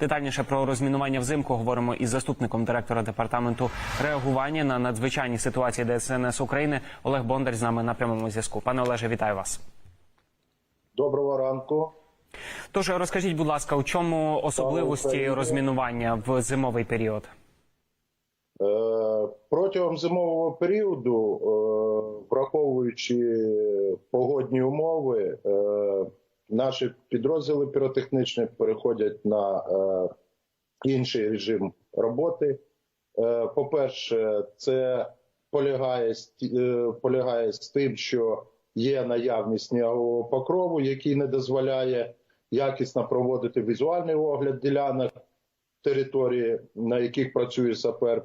Детальніше про розмінування взимку говоримо із заступником директора департаменту реагування на надзвичайні ситуації ДСНС України Олег Бондар з нами на прямому зв'язку. Пане Олеже, вітаю вас. Доброго ранку. Тож розкажіть, будь ласка, у чому особливості розмінування в зимовий період? Е, Протягом зимового періоду, е, враховуючи погодні умови, е, наші підрозділи піротехнічні переходять на е, інший режим роботи. Е, По-перше, це полягає, е, полягає з тим, що є наявність снігового покрову, який не дозволяє якісно проводити візуальний огляд ділянок території, на яких працює сапер.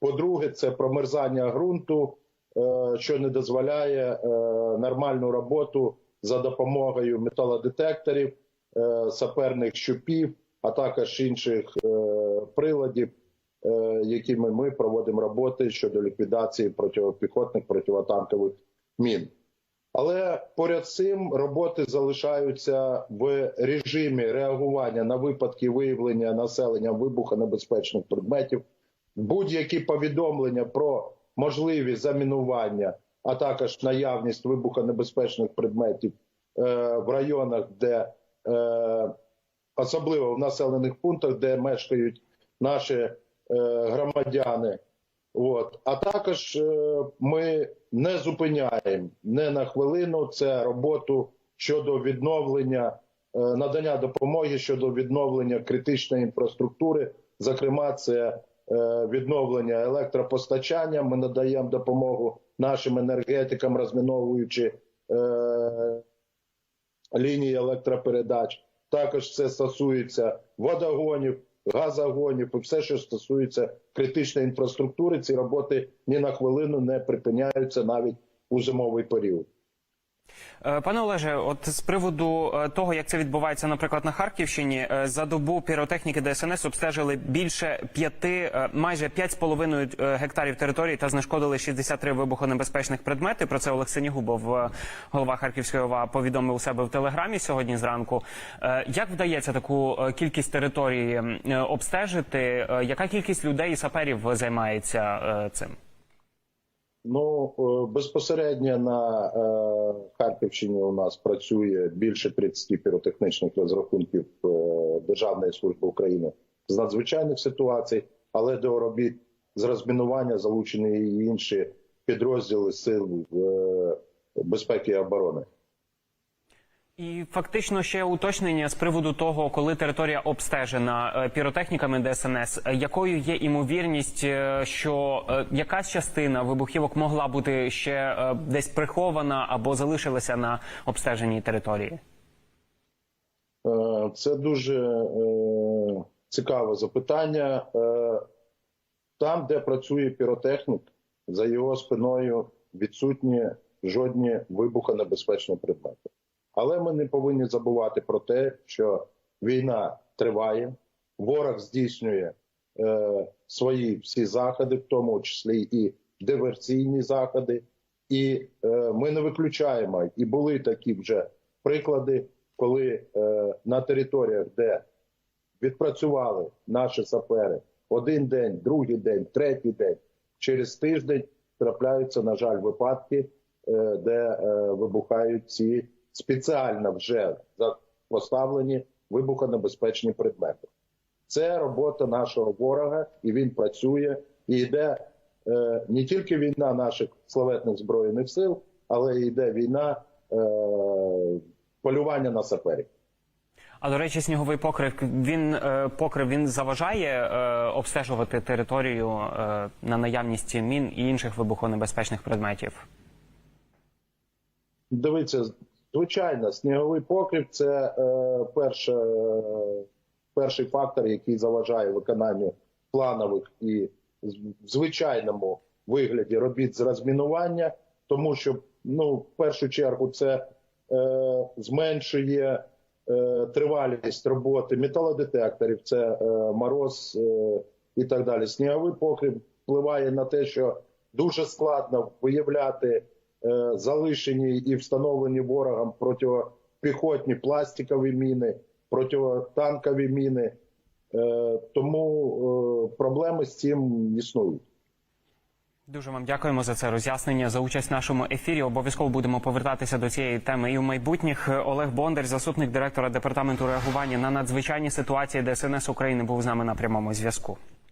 По-друге, це промерзання ґрунту, е, що не дозволяє е, нормальну роботу за допомогою металодетекторів, е, саперних щупів, а також інших е, приладів, е, якими ми проводимо роботи щодо ліквідації протипіхотних противотанкових мін. Але поряд з цим роботи залишаються в режимі реагування на випадки виявлення населення вибухонебезпечних предметів, будь-які повідомлення про можливість замінування, а також наявність вибухонебезпечних предметів е, в районах, де е, особливо в населених пунктах, де мешкають наші е, громадяни. От. А також ми не зупиняємо не на хвилину це роботу щодо відновлення, надання допомоги щодо відновлення критичної інфраструктури. Зокрема, це відновлення електропостачання. Ми надаємо допомогу нашим енергетикам, розміновуючи е, лінії електропередач. Також це стосується водогонів, газогонів і все, що стосується критичної інфраструктури. Ці роботи ні на хвилину не припиняються навіть у зимовий період. Е, Пане Олеже, от з приводу е, того, як це відбувається, наприклад, на Харківщині, е, за добу піротехніки ДСНС обстежили більше п'яти, майже п'ять з половиною е, гектарів території та знешкодили 63 вибухонебезпечних предмети. Про це Олег Синігубов, голова Харківської ОВА, повідомив у себе в телеграмі сьогодні зранку. Як вдається таку кількість території обстежити? Яка кількість людей і саперів займається цим? Ну е, безпосередньо на е, Харківщині у нас працює більше 30 піротехнічних розрахунків е, Державної служби України з надзвичайних ситуацій, але до робіт з розмінування залучені і інші підрозділи сил безпеки і оборони. І фактично ще уточнення з приводу того, коли територія обстежена е, піротехніками ДСНС, е, якою є імовірність, е, що якась частина вибухівок могла бути ще десь прихована або залишилася на обстеженій території? Це дуже цікаве запитання. Там, де працює піротехнік, за його спиною відсутні жодні вибухонебезпечні предмети. Але ми не повинні забувати про те, що війна триває, ворог здійснює е, свої всі заходи, в тому числі і диверсійні заходи. І е, ми не виключаємо, і були такі вже приклади, коли е, на територіях, де відпрацювали наші сапери один день, другий день, третій день, через тиждень трапляються, на жаль, випадки, е, де е, вибухають ці спеціально вже поставлені вибухонебезпечні предмети. Це робота нашого ворога, і він працює. І йде е, не тільки війна наших славетних збройних сил, але йде війна е, полювання на саперів. А до речі, сніговий покрив він е, покрив він заважає е, обстежувати територію е, на наявність мін і інших вибухонебезпечних предметів. Дивіться, звичайно, сніговий покрив це е, перше, е, перший фактор, який заважає виконанню планових і в звичайному вигляді робіт з розмінування, тому що ну, в першу чергу це е, зменшує е, тривалість роботи металодетекторів, це е, мороз е, і так далі. Сніговий покрив впливає на те, що дуже складно виявляти залишені і встановлені ворогом протипіхотні пластикові міни, протитанкові міни, Е, Тому е, проблеми з цим існують. Дуже вам дякуємо за це роз'яснення за участь в нашому ефірі. Обов'язково будемо повертатися до цієї теми і в майбутніх. Олег Бондар, заступник директора департаменту реагування на надзвичайні ситуації ДСНС України, був з нами на прямому зв'язку.